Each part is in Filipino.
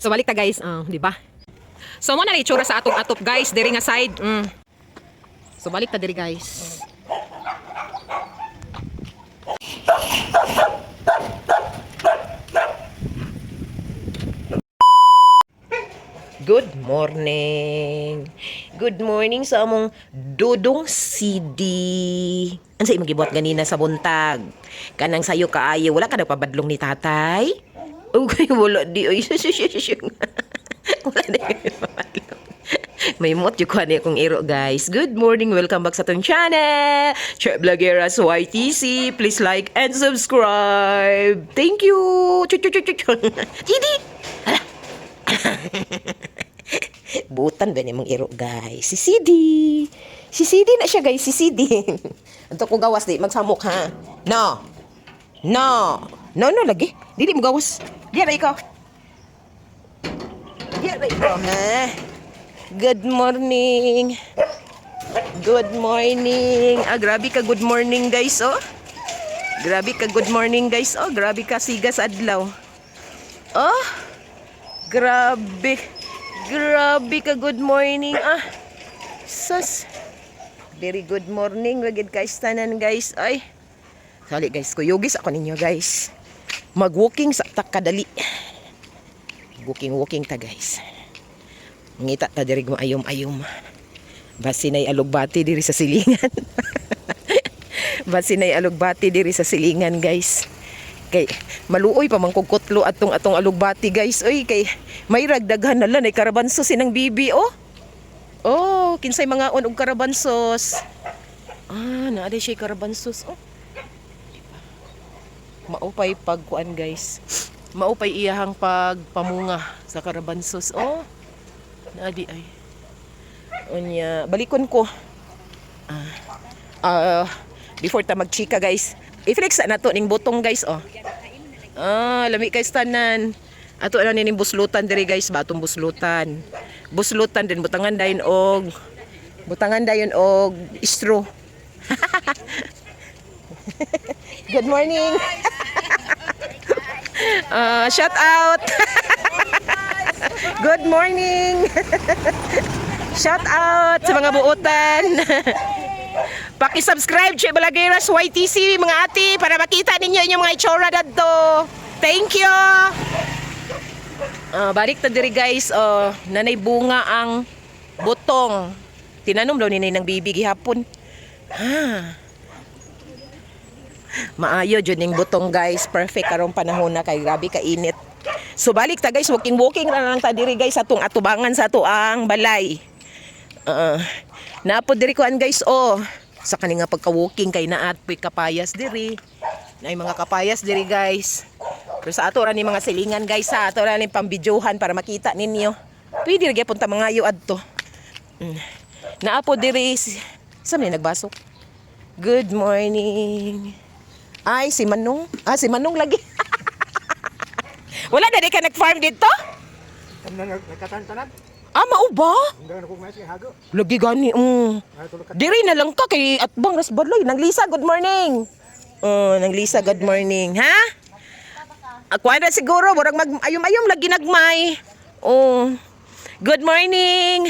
So balik ta guys, ah, di ba? So mo na itsura sa atong atop guys, diri nga side. Mm. So balik ta diri guys. Good morning. Good morning sa among Dudong CD. Ansa imong gibuhat ganina sa buntag? Kanang sayo kaayo wala ka nagpabadlong ni tatay? Okay, wala di oy. wala di. May mot yung kuha niya kong iro, guys. Good morning. Welcome back sa tong channel. Chef Blagueras YTC. Please like and subscribe. Thank you. Didi. Butan ba mong iro, guys? Si CD. Si CD na siya, guys. Si CD. Anto ko gawas, di. Magsamok, ha? No. No. No, no, lagi. Dili mo gawas. Diyan na ikaw. Diyan na ikaw, ha? Good morning. Good morning. Ah, grabe ka good morning, guys, oh. Grabe ka good morning, guys, oh. Grabe ka sigas adlaw. Oh. Grabe. Grabe ka good morning ah. Sus. Very good morning. Wagid guys tanan guys. Ay. Sali guys, kuyugis ako ninyo guys. Mag-walking sa takadali. Walking-walking ta guys. Ngita ta diri ayom-ayom. Basi nay alugbati diri sa silingan. Basi nay alugbati diri sa silingan guys. Kay maluoy pa man kog kutlo atong atong alugbati guys. Oy kay may ragdaghan na lang ay karabanso sinang bibi oh. Oh, kinsay mga on og karabansos. Ah, naa siya karabansos oh. Maupay pagkuan guys. Maupay iyahang pagpamunga sa karabansos. Oh. Naadi ay. Unya, balikon ko. Ah, ah, before ta magchika guys. I-flex na to ning butong guys oh. Ah, lami kay tanan. Ato na ning buslutan diri guys, batong buslutan. Buslutan din butangan dayon og butangan dayon og straw. Good morning. Ah, shout out. Good morning. shout out sa mga buutan. Paki-subscribe Che Balagueras YTC mga ati para makita ninyo inyong mga itsura dadto. Thank you. Ah, balik ta diri guys. Oh, nanay bunga ang butong. Tinanom daw ni ng bibi gihapon. Ha. Maayo jud ning butong guys. Perfect karong panahon na kay grabe ka init. So balik ta guys, walking walking na lang ta diri guys atong atubangan sa ato ang balay. Uh, naapod diri kuan guys oh. Sa kaninga pagka-walking kay naat puy kapayas diri. Nay mga kapayas diri guys. Pero sa ato ra ni mga silingan guys sa ato ra ni pambidyohan para makita ninyo. Pwede ra gyapon ta mangayo adto. Mm. Naapod diri sa may nagbasok. Good morning. Ay, si Manong. Ah, si Manong lagi. Wala na di ka nag-farm dito? Kamna nagkatantanan. Ah, mao ba? Lagi gani. Ka. Diri na lang ka kay Atbang Rasbaloy. Nang Lisa, good morning. Oh, nang Lisa, good morning. Ha? Ako na siguro, murag mag ayom-ayom lagi nagmay. Oh. Good morning.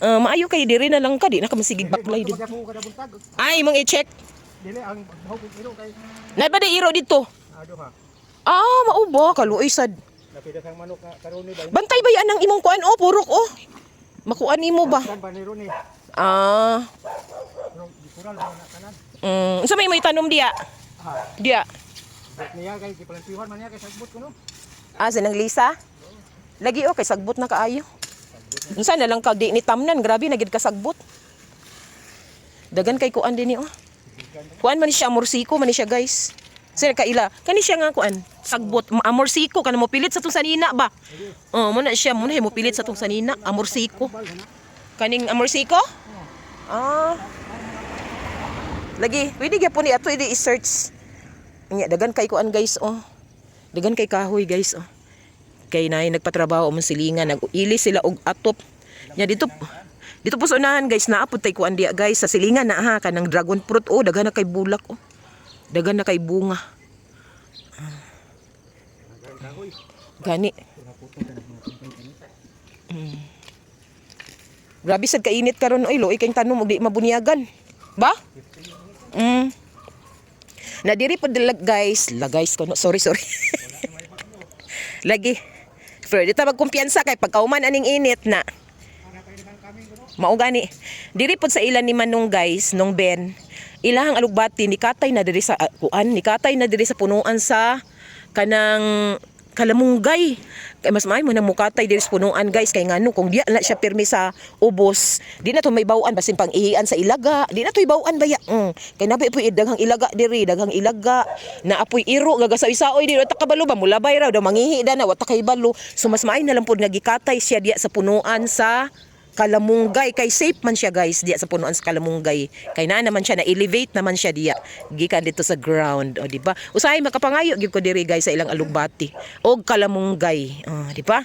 Uh, maayo kay diri na lang ka, di na ka masigig baklay buntag. Ay, mong i-check. Dili ang bahog iro kay Na ba iro dito? ado ha. Ah, mao ba kaluoy sad. Napida sang manok nga karon ni ba. Bantay ba yan ang imong kuan? Oh, purok oh. Makuan nimo ba? Kan ba ni ni. Ah. Pero gikural na na tanan. Mm, so may may tanom diya. Ha. Diya. Niya kay gipalantiwan man niya kay sagbot ko no. Ah, sinang Lisa? Lagi oh, kay sagbot na kaayo. Unsa na lang kaldi ni tamnan, grabe na gid kasagbot. Dagan kay kuan din ni oh. Kuan man siya amorsiko man siya guys. Sino kaila? Kani siya nga kuan, sagbot, amorsiko kana mo pilit sa tong sanina ba? Oh, mo na siya, mo na mo pilit sa tong sanina, amorsiko. Kaning amorsiko? Ah. Lagi, pwede gyapon ni ato i search. Nya dagan kay kuan guys oh. Dagan kay kahoy guys oh. Kay nay nagpatrabaho mo silingan, nag-ili sila og atop. Nya dito dito po sa unahan guys, naapod tay kuan guys sa silingan na ha kanang dragon fruit oh, dagan na kay bulak oh. Dagan na kay bunga. Gani. Mm. Grabe sad kainit karon oy, loy kay tanom og di mabunyagan. Ba? Mm. Na diri po dilag guys, la guys ko no, sorry sorry. Lagi. Pero dito magkumpiyansa kay pagkauman aning init na. Mao gani. Diri pod sa ilan ni Manong guys, nung Ben. Ilahang alugbati ni katay na diri sa uh, kuan, ni katay na diri sa punuan sa kanang kalamunggay. Kay mas maayo mo nang mukatay diri sa punuan guys kay ngano kung di na siya pirmi sa ubos, di na to may bawaan basin pang ihian sa ilaga. Di na to bawaan baya. Mm. Kay nabi po daghang ilaga diri, daghang ilaga na apoy iro gagasaw-isaoy diri ta kabalo ba mulabay raw daw mangihi da na wa ta kay balo. So mas maayo na lang pod nga gikatay siya diya sa punuan sa Kalamunggay. Kay safe man siya guys. Diya sa punuan sa Kalamunggay. Kay na naman siya na elevate naman siya diya. Gikan dito sa ground. O di ba usahay makapangayo gyud ko diri guys sa ilang alugbati. Og Kalamunggay. Oh, di ba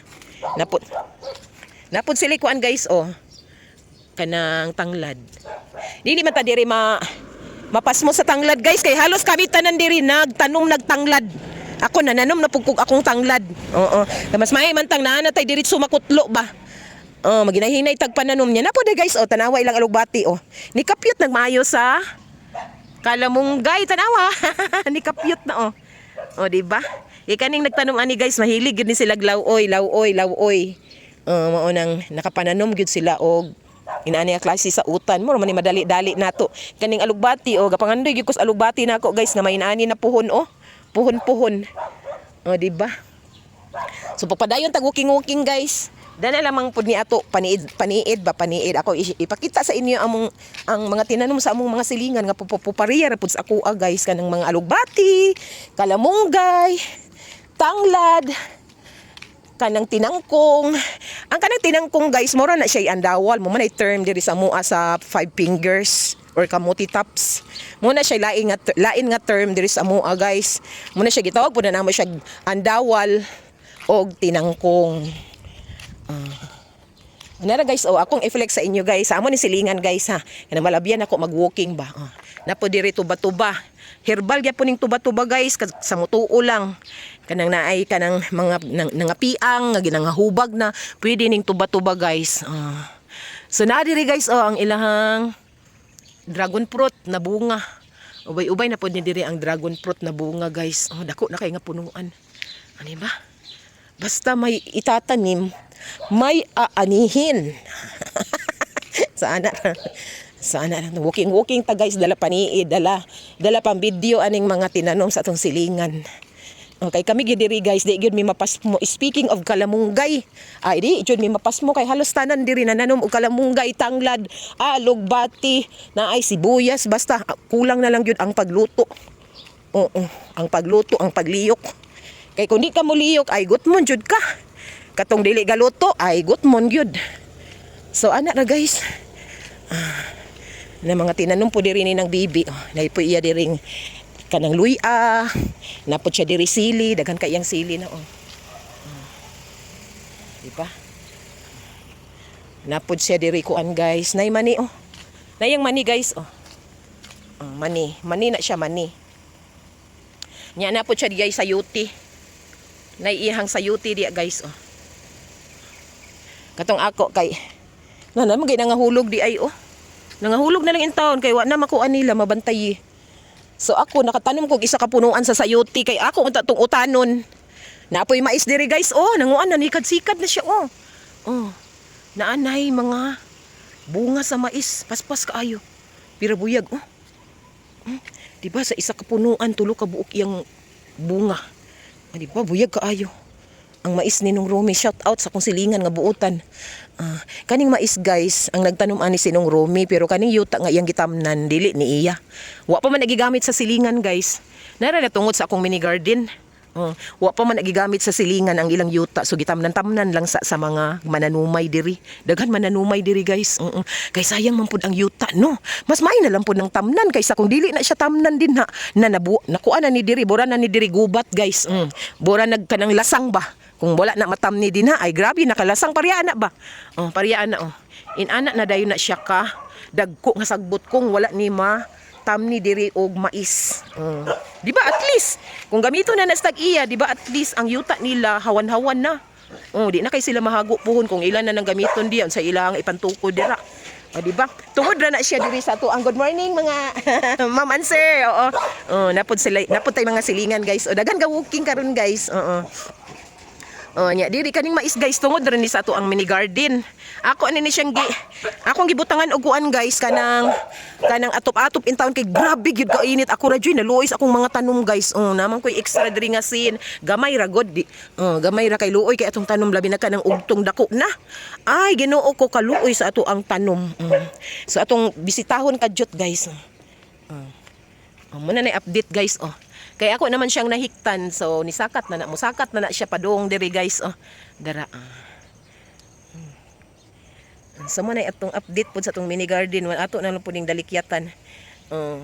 napod napod sila kuan guys oh kanang tanglad. Dili man ta diri ma mapas mo sa tanglad guys. Kay halos kami tanan diri nagtanom nagtanglad. Ako nananom na akong tanglad. Oo. Kay mas may man tang naa tay diri sumakutlo ba Oh, maginahinay tag pananom niya. Napo de guys, oh, tanawa ilang alugbati oh. Ni kapyot nagmayo sa Kalamunggay tanawa. ni kapyot na oh. Oh, di ba? Ikaning nagtanom ani guys, mahilig gid ni sila lawoy, lawoy, lawoy. Oh, mao nang nakapananom gid sila og inaani nga klase sa utan mo man madali-dali nato. Kaning alugbati oh, gapangandoy gyud ko sa alugbati nako guys nga may inaani na puhon oh. Puhon-puhon. Oh, di ba? So papadayon tag walking-walking guys. Dala lamang pud ni ato paniid paniid ba paniid ako ipakita sa inyo among ang mga tinanom sa among mga silingan nga pupupariya ra pud sa ako ah, guys kanang mga alugbati, kalamunggay, tanglad, kanang tinangkong. Ang kanang tinangkong guys, mora na siya andawal mo man term diri sa mua sa five fingers or kamuti tops. Muna siya lain nga lain nga term diri sa mua guys. Muna siya gitawag pud na namo siya andawal og tinangkong. Ano na guys, oh, akong i-flex sa inyo guys. Amo ni silingan guys ha. Kana malabyan ako mag-walking ba. Oh. Napo diri tuba-tuba. Herbal gyapon ning tuba-tuba guys kag sa mutuo lang. Kanang naay kanang mga nang, nangapiang nga ginangahubag na pwede ning tuba-tuba guys. Oh. So na diri guys oh ang ilahang dragon fruit na bunga. Ubay-ubay na pod ni diri ang dragon fruit na bunga guys. Oh, dako na kay nga punuan. Ano ba? Basta may itatanim, may aanihin. sana sana lang walking walking ta guys dala paniid dala dala pang video aning mga tinanom sa atong silingan Okay, kami gid diri guys, di gyud mi mapas mo. Speaking of kalamunggay, ay di gyud mi mapas mo kay halos tanan diri nananom og kalamunggay, tanglad, alog, bati, na ay sibuyas, basta ah, kulang na lang gyud ang pagluto. Oo, ang pagluto, ang pagliyok. Kay kung di ka mo liyok, ay gutmon jud ka. Katong dili galuto, ay gutmon gyud. So ana ra guys. Ah, na mga tinanom po diri ni ng bibi. Oh, na po iya diring kanang luya. Napod siya diri sili, daghan kayang sili na oh. Ah. Di ba? Napod siya diri kuan guys. Nay mani oh. Nayang mani guys oh. Ah, mani, mani na siya mani. Nya na po siya di sa yuti. Naiihang sa yuti diya guys oh. Katong ako kay na naman gay nangahulog di ay oh. Nangahulog na lang in taon kay wa na makuha nila mabantay. eh. So ako nakatanom kog isa ka punuan sa sayuti kay ako unta tong utanon. Napoy mais diri guys oh, nanguan na nikad-sikad na siya oh. Oh. Naanay mga bunga sa mais, paspas kaayo. Pira buyag oh. Hmm, Di ba sa isa ka punuan tulo ka buok iyang bunga. Ah, di ba buyag kaayo. Ang mais ni nung Romy, shout out sa silingan nga buutan. Ah, kaning mais guys, ang nagtanom ani si nung Romy, pero kaning yuta nga iyang gitamnan, dili ni iya. Wa pa man nagigamit sa silingan guys. Nara na tungod sa akong mini garden. Oh, wa pa man nagigamit sa silingan ang ilang yuta so gitamnan-tamnan lang sa sa mga mananumay diri. Daghan mananumay diri guys. Mm Kay sayang man pud ang yuta no. Mas may na lang pud ng tamnan kaysa kung dili na siya tamnan din ha. Na nabu nakuha na ni diri, bora na ni diri gubat guys. Mm. Bora nagkanang lasang ba. Kung wala na matamni din ha, ay grabe nakalasang pariya na ba. Oh, pariya na oh. Inana na dayon na siya ka dagko nga sagbot kung wala ni ma tamni diri og mais. Mm. Di ba at least kung gamito na nas tag-iya, di ba at least ang yuta nila hawan-hawan na. Oh, di na kay sila mahago puhon kung ilan na nang gamiton diyan sa ilang ipantuko dira. O, di ba? Tungod ra na siya diri sa to. Ang good morning mga ma'am and sir. Oo. Oh, napod sila napod tay mga silingan guys. O daghan ka walking karon guys. Oo. Oh, nya diri kaning mais guys tungod rin ni sa ato ang mini garden. Ako ani ni siyang gi akong gibutangan og kuan guys kanang kanang atop-atop in town kay grabe gyud ka init ako ra joy naluoy akong mga tanom guys. Oh, naman koy extra diri nga sin. Gamay ra god di. Oh, gamay ra kay luoy kay atong tanom labi na kanang ugtong dako na. Ay Ginoo ko kaluoy sa ato ang tanom. Mm. So atong bisitahon kadyot guys. Oh, muna na update guys oh. Kaya ako naman siyang nahiktan so nisakat na na musakat na na siya padung diri guys oh. Dara. ah. Hmm. So muna atong update pud sa atong mini garden wan ato na lang pud ning dalikyatan. Oh.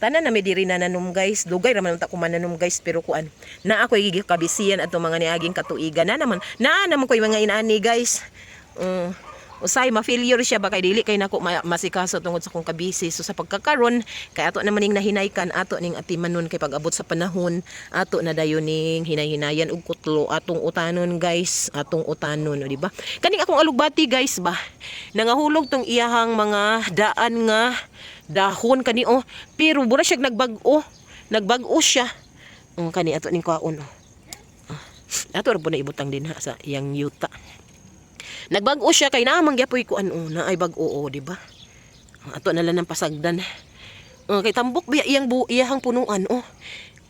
Tanan na may diri na nanom guys. Dugay ra man ta ko mananom guys pero kuan. Na ako gigikabisiyan ato mga niaging katuigan na naman. Na naman ko mga inaani guys. Uh, usay ma-failure siya. Ba kay dili kay nako ma- masikaso tungod sa kong kabisi. So sa pagkakaron kay ato naman ning nahinaykan ato ning atimanon kay pag-abot sa panahon ato na dayon ning hinay-hinayan og kutlo. Atong utanon guys. Atong utanon di ba? Kaning akong alugbati guys ba? Nangahulog tong iyahang mga daan nga dahon kani oh. Pero bura siya nagbag-o. Nagbag-o siya. Um, kani ato ning kaon oh. Ah, ato ra po na ibutang din ha sa iyang yuta Nagbago siya kay namang gyapoy ko ano na ay bag oo, di ba? Ato na lang ng pasagdan. Uh, kay tambok biya iyang bu iyahang punuan oh.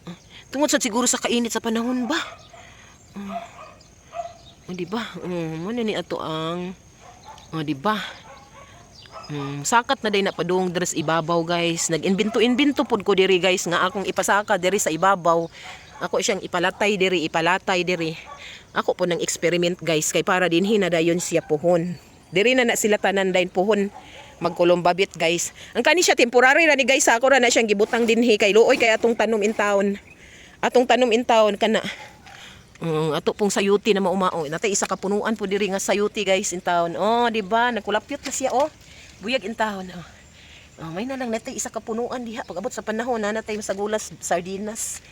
Uh, tungod sa siguro sa kainit sa panahon ba? Uh, oh, di ba? Um, ano ni ato ang oh, di ba? Um, sakat na day na padung dress ibabaw guys. Nag-inbinto-inbinto pud ko diri guys nga akong ipasaka diri sa ibabaw. Ako siyang ipalatay diri, ipalatay diri. Ako po nang experiment guys kay para din hinadayon siya puhon. Diri na na sila tanan dayon puhon magkulumbabit guys. Ang kani siya temporary ra ni guys ako ra na siyang gibutang dinhi kay luoy kay atong tanom in town. Atong tanom in town kana. Mm, ato pong sayuti na maumao. Natay isa ka punuan po diri nga sayuti guys in town. Oh, di ba? Nagkulapyot na siya oh. Buyag in town. Oh. Oh, may na lang natay isa ka punuan diha pag abot sa panahon na natay sa gulas sardinas.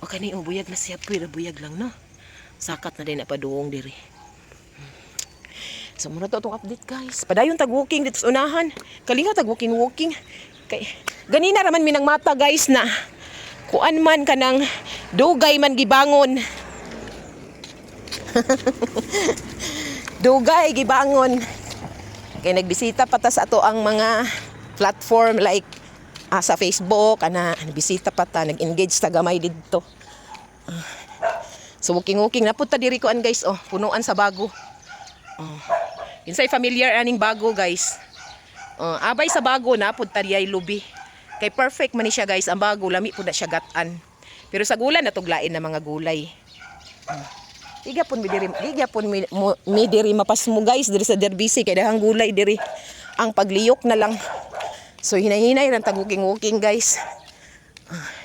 O kani o buyag na siya pero buyag lang no. Sakat na din na paduong diri. So muna to itong update guys. Padayon tag walking dito sa unahan. Kalinga tag walking walking. Kay ganina raman minang mata guys na kuan man kanang dugay man gibangon. dugay gibangon. Kay nagbisita pa ta sa ato ang mga platform like ah, sa Facebook, ana, bisita pa ta, nag-engage ta gamay dito. Ah. so walking-walking na diri ko an guys, oh, punuan sa bago. Oh. Kinsay familiar aning bago guys. Oh, abay sa bago na punta diyay lubi. Kay perfect man ni siya guys, ang bago lami pud na siya gatan. Pero sa gulan natuglain na mga gulay. Iga pun mi diri, iga pun mi, mo- mi diri mapas mo guys diri sa derbisi kay dahang gulay diri. Ang pagliyok na lang. So hinay-hinay lang tag-walking guys. Ah,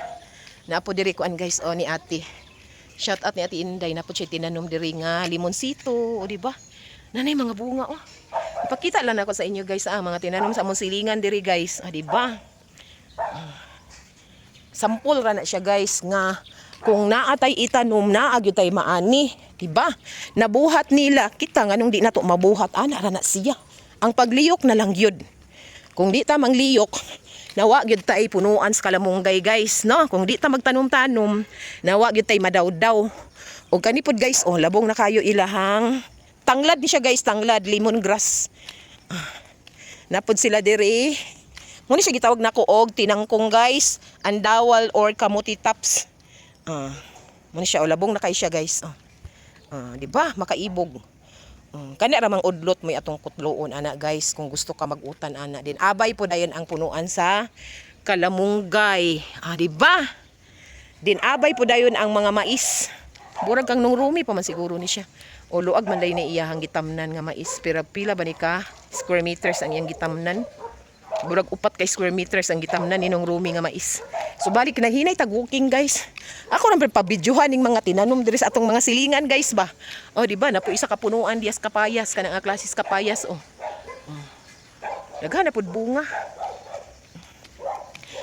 Napo diri kuan guys o ni ate. Shout out ni ate Inday napo siya tinanom diri nga limonsito, o di ba? Nanay mga bunga oh. Ipakita lang ako sa inyo guys ah, mga tinanom sa among silingan diri guys, o di ba? Ah. Sampol ra na siya guys nga kung naatay itanom na agyo tay maani, di ba? Nabuhat nila kita nganong di nato mabuhat ana ra na siya. Ang pagliyok na lang gyud. Kung di ta mangliyok, nawa gyud tay punuan sa kalamunggay guys, no? Kung di ta magtanom-tanom, nawa gyud tay madawdaw. O kanipod guys, oh labong na kayo ilahang tanglad ni siya guys, tanglad lemongrass. Ah, Napod sila diri. Muna siya gitawag na ko og tinangkong guys, andawal or kamuti tops. Ah, muna siya o labong na kay siya guys. Oh. Ah, di ba? Makaibog. Um, kani ramang udlot mo atong kutloon ana guys kung gusto ka magutan ana din. Abay po dayon ang punuan sa kalamunggay. Ah di ba? Din abay po dayon ang mga mais. Burag kang nung rumi pa man siguro ni siya. O luag man dayon ni iyahang gitamnan nga mais. Pero pila ba ni ka? Square meters ang iyang gitamnan. Burag upat kay square meters ang gitamnan ninong rumi nga mais so balik na hinay tag walking guys ako nang pabidyohan ning mga tinanom diri sa atong mga silingan guys ba oh di ba napo isa ka punuan dias kapayas kanang nga klasis kapayas oh, oh. na pud bunga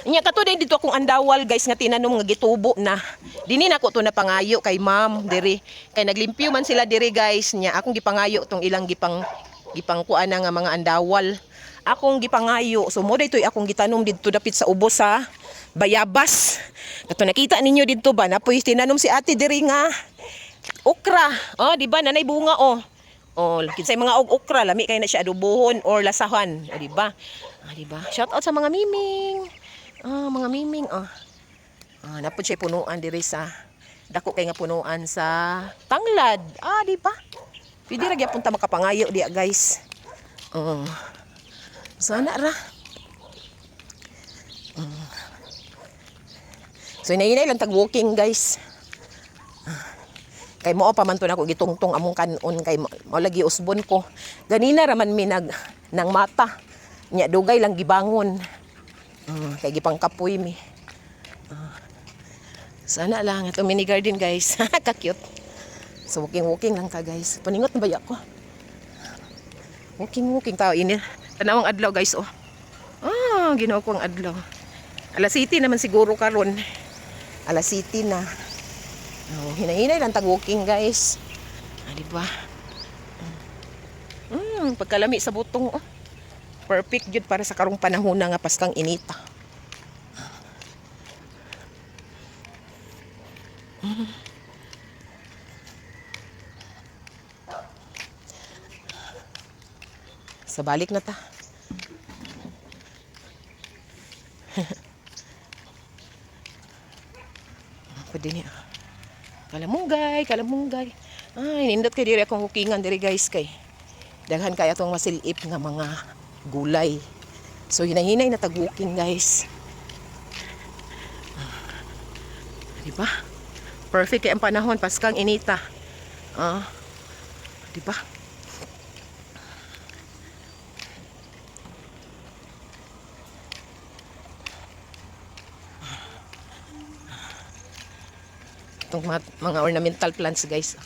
Nya kato din dito akong andawal guys nga tinanom nga gitubo na. Dini na ko to na pangayo kay ma'am diri. Kay naglimpyo man sila diri guys nya akong gipangayo tong ilang gipang gipang kuan na nga mga andawal. Akong gipangayo. So mo daytoy akong gitanom didto dapit sa ubos sa Bayabas. Kato nakita ninyo didto ba napoy tinanom si ate diri nga okra. Oh, di ba nanay bunga oh. Oh, kinsay mga og okra lami kay na siya adobohon or lasahan, oh, di ba? Ah, di ba? Shout out sa mga miming. Ah, mga miming oh. Ah, napod siya punuan diri sa dako kay nga punuan sa Tanglad. Ah, di ba? Pwede ra gyapon ta makapangayo diya, guys. Oh. Sana ra. Mm. So inainay lang tag walking, guys. Kay mo pa man to nako gitungtong among kanon kay mo lagi usbon ko. Ganina raman mi nag nang mata. Nya dugay lang gibangon. Mm, kay gipang kapoy mi. Ah. sana lang ito mini garden guys. Ka-cute. So walking walking lang ta guys. Paningot na ba ako? Walking walking tao ini. Tanawang adlaw guys oh. Ah, ginawa ko ang adlaw. Alas City naman siguro karon. Alas City na. Oh, hinahinay lang tag walking guys. Ah, di ba? Mm, pagkalami sa butong oh. Perfect jud para sa karong panahon na nga paskang inita. Sa balik na ta. Pwede niya. Kalamunggay, kalamunggay. Ay, nindot kay diri akong hukingan diri guys kay. Daghan kay atong masilip nga mga gulay. So hinahinay na tag-walking guys. Ah. Di ba? Perfect kay ang panahon paskang inita. Ah. Di ba? Itong mga, ornamental plants guys.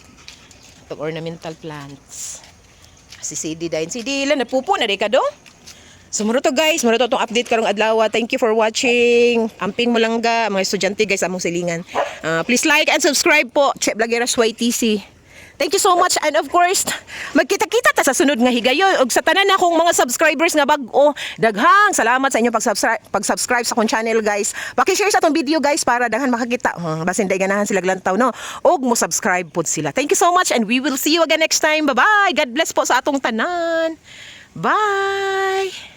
Itong ornamental plants. Si CD dahil. CD ilan napupo na ka do? So muro to guys, muro to tong update karong adlaw. Thank you for watching. Amping mo lang ga mga estudyante guys among silingan. Ah, please like and subscribe po. Che Blagueras YTC. Thank you so much and of course, magkita-kita ta sa sunod nga higayon ug sa tanan akong mga subscribers nga bag-o. Daghang salamat sa inyong pag-subscribe pag-subscribe sa akong channel guys. Paki-share sa atong video guys para daghan makakita. Hmm, basin day ganahan sila glantaw no. Og mo subscribe pod sila. Thank you so much and we will see you again next time. Bye-bye. God bless po sa atong tanan. Bye.